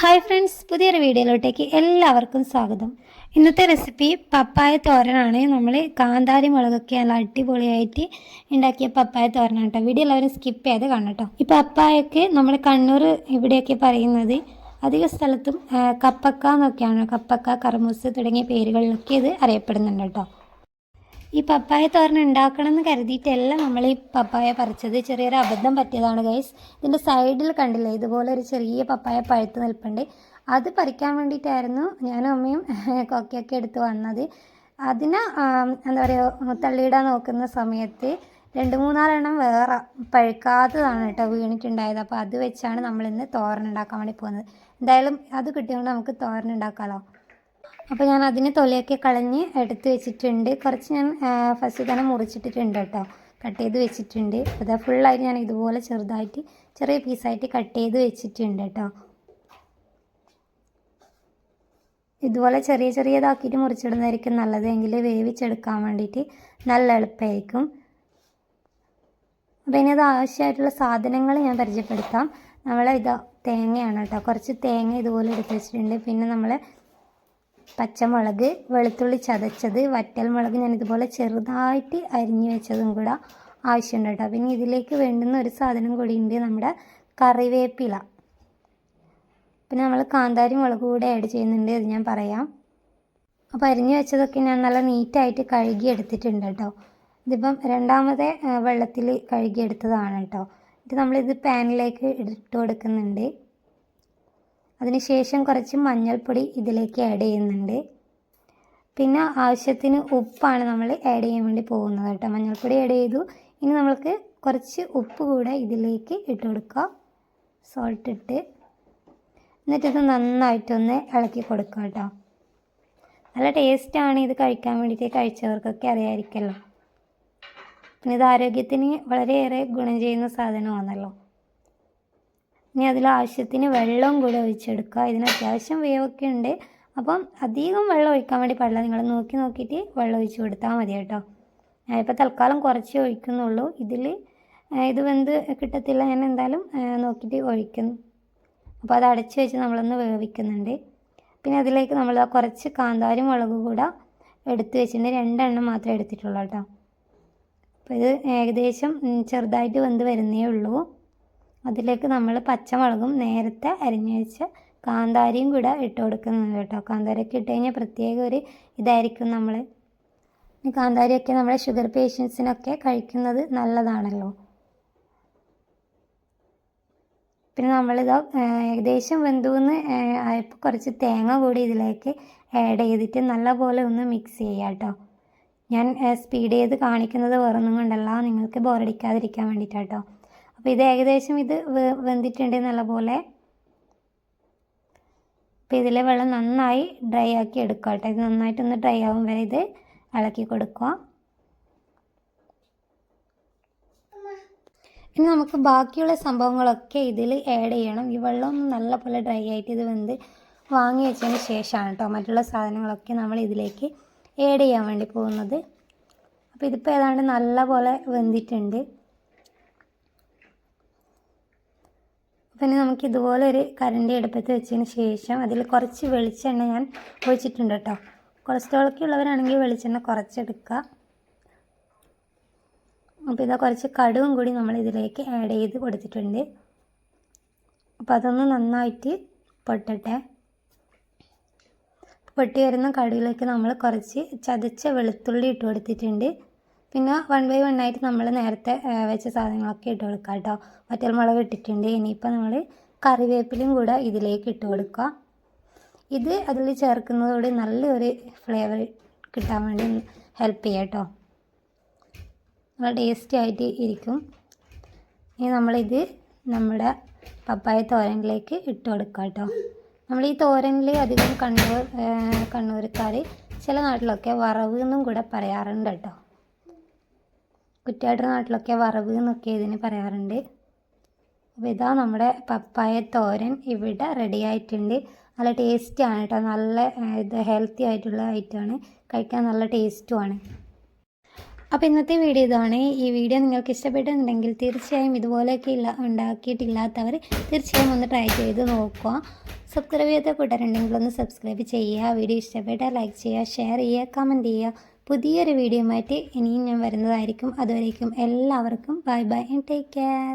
Hi friends പുതിയൊരു വീഡിയോയിലോട്ടേക്ക് എല്ലാവർക്കും സ്വാഗതം. ഇന്നത്തെ റെസിപ്പി പപ്പായ തോരനാണ്. നമ്മൾ കാന്താരി മുളകൊക്കെ നല്ല അടിപൊളിയായിട്ട് ഉണ്ടാക്കിയ പപ്പായ തോരനാണ് കേട്ടോ. വീഡിയോ എല്ലാവരും സ്കിപ്പ് ചെയ്ത് കാണണം ഈ പപ്പായൊക്കെ നമ്മൾ കണ്ണൂർ ഇവിടെയൊക്കെ പറയുന്നത് അധിക സ്ഥലത്തും കപ്പക്ക എന്നൊക്കെയാണ്. കപ്പക്ക കർമൂസ് തുടങ്ങിയ പേരുകളിലൊക്കെ ഇത് അറിയപ്പെടുന്നുണ്ട് കേട്ടോ. ഈ പപ്പായ തോരൻ ഉണ്ടാക്കണം എന്ന് കരുതിയിട്ടല്ല നമ്മൾ ഈ പപ്പായ പറിച്ചത്. ചെറിയൊരു അബദ്ധം പറ്റിയതാണ് ഗൈസ് ഇതിന്റെ സൈഡിൽ കണ്ടില്ലേ ഇതുപോലെ ഒരു ചെറിയ പപ്പായ പഴുത്ത് നിൽപ്പുണ്ട്. അത് പറിക്കാൻ വേണ്ടിയിട്ടായിരുന്നു ഞാനും അമ്മയും കൊക്കയൊക്കെ എടുത്ത് വന്നത്. അതിന് എന്താ പറയുക തള്ളിയിടാൻ നോക്കുന്ന സമയത്ത് രണ്ട് മൂന്നാലെണ്ണം വേറെ പഴുക്കാത്തതാണ് കേട്ടോ വീണിട്ടുണ്ടായത്. അപ്പോൾ അത് വെച്ചാണ് നമ്മളിന്ന് തോരൻ ഉണ്ടാക്കാൻ വേണ്ടി പോകുന്നത്. എന്തായാലും അത് കിട്ടിയതുകൊണ്ട് നമുക്ക് തോരൻ ഉണ്ടാക്കാമല്ലോ അപ്പോൾ ഞാൻ അതിന് തൊലയൊക്കെ കളഞ്ഞ് എടുത്ത് വെച്ചിട്ടുണ്ട്. കുറച്ച് ഞാൻ ഫസ്റ്റ് തന്നെ മുറിച്ചിട്ടിട്ടുണ്ട് കേട്ടോ. കട്ട് ചെയ്ത് വെച്ചിട്ടുണ്ട്. അത് ഫുള്ളായിട്ട് ഞാൻ ഇതുപോലെ ചെറുതായിട്ട് ചെറിയ പീസായിട്ട് കട്ട് ചെയ്ത് വെച്ചിട്ടുണ്ട് കേട്ടോ. ഇതുപോലെ ചെറിയ ചെറിയതാക്കിയിട്ട് മുറിച്ചിടുന്നതായിരിക്കും നല്ലത്. എങ്കിൽ വേവിച്ചെടുക്കാൻ വേണ്ടിയിട്ട് നല്ല എളുപ്പമായിരിക്കും. അപ്പോൾ ഇനി അത് ആവശ്യമായിട്ടുള്ള സാധനങ്ങൾ ഞാൻ പരിചയപ്പെടുത്താം. നമ്മൾ ഇതാ തേങ്ങയാണ് കേട്ടോ. കുറച്ച് തേങ്ങ ഇതുപോലെ എടുത്ത് വെച്ചിട്ടുണ്ട്. പിന്നെ നമ്മൾ പച്ചമുളക് വെളുത്തുള്ളി ചതച്ചത് വറ്റൽമുളക് ഞാൻ ഇതുപോലെ ചെറുതായിട്ട് അരിഞ്ഞു വെച്ചതും കൂടെ ആവശ്യമുണ്ട് കേട്ടോ. പിന്നെ ഇതിലേക്ക് വേണ്ടുന്ന ഒരു സാധനം കൂടി ഉണ്ട് നമ്മുടെ കറിവേപ്പില. പിന്നെ നമ്മൾ കാന്താരി മുളക് കൂടെ ആഡ് ചെയ്യുന്നുണ്ട് അത് ഞാൻ പറയാം. അപ്പോൾ അരിഞ്ഞു വെച്ചതൊക്കെ ഞാൻ നല്ല നീറ്റായിട്ട് കഴുകി എടുത്തിട്ടുണ്ട് കേട്ടോ. ഇതിപ്പം രണ്ടാമത്തെ വെള്ളത്തിൽ കഴുകി എടുത്തതാണ് കേട്ടോ. ഇത് നമ്മളിത് പാനിലേക്ക് ഇട്ട് കൊടുക്കുന്നുണ്ട്. അതിനുശേഷം കുറച്ച് മഞ്ഞൾപ്പൊടി ഇതിലേക്ക് ആഡ് ചെയ്യുന്നുണ്ട്. പിന്നെ ആവശ്യത്തിന് ഉപ്പാണ് നമ്മൾ ആഡ് ചെയ്യാൻ വേണ്ടി പോകുന്നത് കേട്ടോ. മഞ്ഞൾപ്പൊടി ആഡ് ചെയ്തു. ഇനി നമ്മൾക്ക് കുറച്ച് ഉപ്പ് കൂടെ ഇതിലേക്ക് ഇട്ട് കൊടുക്കുക സോൾട്ട് ഇട്ട്. എന്നിട്ടത് നന്നായിട്ടൊന്ന് ഇളക്കി കൊടുക്കുക കേട്ടോ. നല്ല ടേസ്റ്റാണ് ഇത് കഴിക്കാൻ വേണ്ടിയിട്ട് കഴിച്ചവർക്കൊക്കെ അറിയാമായിരിക്കല്ലോ പിന്നെ ഇത് ആരോഗ്യത്തിന് വളരെയേറെ ഗുണം ചെയ്യുന്ന സാധനമാണല്ലോ. ഇനി അതിൽ ആവശ്യത്തിന് വെള്ളവും കൂടി ഒഴിച്ചെടുക്കുക. ഇതിന് അത്യാവശ്യം വേവൊക്കെ ഉണ്ട്. അപ്പം അധികം വെള്ളം ഒഴിക്കാൻ വേണ്ടി പാടില്ല. നിങ്ങൾ നോക്കി നോക്കിയിട്ട് വെള്ളം ഒഴിച്ച് കൊടുത്താൽ മതി കേട്ടോ. ഞാനിപ്പോൾ തൽക്കാലം കുറച്ച് ഒഴിക്കുന്നുള്ളൂ. ഇതിൽ ഇത് വെന്ത് കിട്ടത്തില്ല. ഞാൻ എന്തായാലും നോക്കിയിട്ട് ഒഴിക്കുന്നു. അപ്പോൾ അത് അടച്ച് വെച്ച് നമ്മളൊന്ന് വേവിക്കുന്നുണ്ട്. പിന്നെ അതിലേക്ക് നമ്മൾ കുറച്ച് കാന്താരി മുളക് കൂടെ എടുത്ത് വെച്ചിട്ടുണ്ട്. രണ്ടെണ്ണം മാത്രമേ എടുത്തിട്ടുള്ളൂ കേട്ടോ. അപ്പോൾ ഇത് ഏകദേശം ചെറുതായിട്ട് വെന്ത് വരുന്നേ ഉള്ളൂ. അതിലേക്ക് നമ്മൾ പച്ചമുളകും നേരത്തെ അരിഞ്ഞു വെച്ച കാന്താരിയും കൂടെ ഇട്ട് കൊടുക്കുന്നത് കേട്ടോ. കാന്താരിയൊക്കെ ഇട്ട് കഴിഞ്ഞാൽ പ്രത്യേക ഒരു ഇതായിരിക്കും നമ്മൾ കാന്താരിയൊക്കെ നമ്മുടെ ഷുഗർ പേഷ്യൻസിനൊക്കെ കഴിക്കുന്നത് നല്ലതാണല്ലോ. പിന്നെ നമ്മളിത് ഏകദേശം വെന്തുവെന്ന് ആയപ്പോൾ കുറച്ച് തേങ്ങ കൂടി ഇതിലേക്ക് ആഡ് ചെയ്തിട്ട് നല്ലപോലെ ഒന്ന് മിക്സ് ചെയ്യുക കേട്ടോ. ഞാൻ സ്പീഡ് ചെയ്ത് കാണിക്കുന്നത് വേറൊന്നും കൊണ്ടല്ല. നിങ്ങൾക്ക് ബോറടിക്കാതിരിക്കാൻ വേണ്ടിയിട്ടാട്ടോ അപ്പോൾ ഇത് ഏകദേശം ഇത് വെന്തിട്ടുണ്ട് നല്ല പോലെ. അപ്പോൾ ഇതിലെ വെള്ളം നന്നായി ഡ്രൈ ആക്കി എടുക്കുക കേട്ടോ. ഇത് നന്നായിട്ടൊന്ന് ഡ്രൈ ആവും വരെ ഇത് ഇളക്കി കൊടുക്കുക ഇനി നമുക്ക് ബാക്കിയുള്ള സംഭവങ്ങളൊക്കെ ഇതിൽ ആഡ് ചെയ്യണം. ഈ വെള്ളം ഒന്ന് നല്ലപോലെ ഡ്രൈ ആയിട്ട് ഇത് വെന്ത് വാങ്ങി വെച്ചതിന് ശേഷമാണ് കേട്ടോ മറ്റുള്ള സാധനങ്ങളൊക്കെ നമ്മൾ ഇതിലേക്ക് ആഡ് ചെയ്യാൻ വേണ്ടി പോകുന്നത്. അപ്പോൾ ഇതിപ്പോൾ ഏതാണ്ട് നല്ല പോലെ വെന്തിട്ടുണ്ട്. പിന്നെ നമുക്ക് ഇതുപോലെ ഒരു കരണ്ടി അടുപ്പത്ത് വെച്ചതിന് ശേഷം അതിൽ കുറച്ച് വെളിച്ചെണ്ണ ഞാൻ ഒഴിച്ചിട്ടുണ്ട് കേട്ടോ. കൊളസ്ട്രോളൊക്കെ ഉള്ളവരാണെങ്കിൽ വെളിച്ചെണ്ണ കുറച്ചെടുക്കുക. അപ്പോൾ ഇതാ കുറച്ച് കടുവും കൂടി നമ്മൾ ഇതിലേക്ക് ആഡ് ചെയ്ത് കൊടുത്തിട്ടുണ്ട്. അപ്പോൾ അതൊന്ന് നന്നായിട്ട് പൊട്ടട്ടെ. പൊട്ടി വരുന്ന കടുവിലേക്ക് നമ്മൾ കുറച്ച് ചതച്ച വെളുത്തുള്ളി ഇട്ട് കൊടുത്തിട്ടുണ്ട്. പിന്നെ വൺ ബൈ വൺ ആയിട്ട് നമ്മൾ നേരത്തെ വെച്ച സാധനങ്ങളൊക്കെ ഇട്ട് കൊടുക്കുക കേട്ടോ വറ്റൽമുളക് ഇട്ടിട്ടുണ്ട്. ഇനിയിപ്പോൾ നമ്മൾ കറിവേപ്പിലയും കൂടെ ഇതിലേക്ക് ഇട്ട് കൊടുക്കുക ഇത് അതിൽ ചേർക്കുന്നതോടെ നല്ലൊരു ഫ്ലേവർ കിട്ടാൻ വേണ്ടി ഹെൽപ്പ് ചെയ്യാം കേട്ടോ നല്ല ടേസ്റ്റി ആയിട്ട് ഇരിക്കും. ഇനി നമ്മളിത് നമ്മുടെ പപ്പായ തോരനിലേക്ക് ഇട്ട് കൊടുക്കുക കേട്ടോ നമ്മൾ ഈ തോരനിൽ അധികം കണ്ണൂർ കണ്ണൂർക്കാർ ചില നാട്ടിലൊക്കെ വറവ് എന്നും കൂടെ പറയാറുണ്ട് കേട്ടോ കുറ്റാട്ടൂർ നാട്ടിലൊക്കെ വറവ് എന്നൊക്കെ ഇതിന് പറയാറുണ്ട്. അപ്പോൾ ഇതാ നമ്മുടെ പപ്പായ തോരൻ ഇവിടെ റെഡി ആയിട്ടുണ്ട്. നല്ല ടേസ്റ്റിയാണ് കേട്ടോ നല്ല ഇത് ഹെൽത്തി ആയിട്ടുള്ള ഐറ്റമാണ് കഴിക്കാൻ നല്ല ടേസ്റ്റുമാണ് അപ്പോൾ ഇന്നത്തെ വീഡിയോ ഇതാണ്. ഈ വീഡിയോ നിങ്ങൾക്ക് ഇഷ്ടപ്പെട്ടിട്ടുണ്ടെങ്കിൽ തീർച്ചയായും ഇതുപോലെയൊക്കെ ഇല്ല ഉണ്ടാക്കിയിട്ടില്ലാത്തവർ തീർച്ചയായും ഒന്ന് ട്രൈ ചെയ്ത് നോക്കുക. സബ്സ്ക്രൈബ് ചെയ്ത കൂട്ടാറുണ്ടെങ്കിൽ ഒന്ന് സബ്സ്ക്രൈബ് ചെയ്യുക. വീഡിയോ ഇഷ്ടപ്പെട്ടാൽ ലൈക്ക് ചെയ്യുക ഷെയർ ചെയ്യുക കമന്റ് ചെയ്യുക. പുതിയൊരു വീഡിയോ ആയിട്ട് ഇനിയും ഞാൻ വരുന്നതായിരിക്കും. അതുവരേക്കും എല്ലാവർക്കും bye bye and take care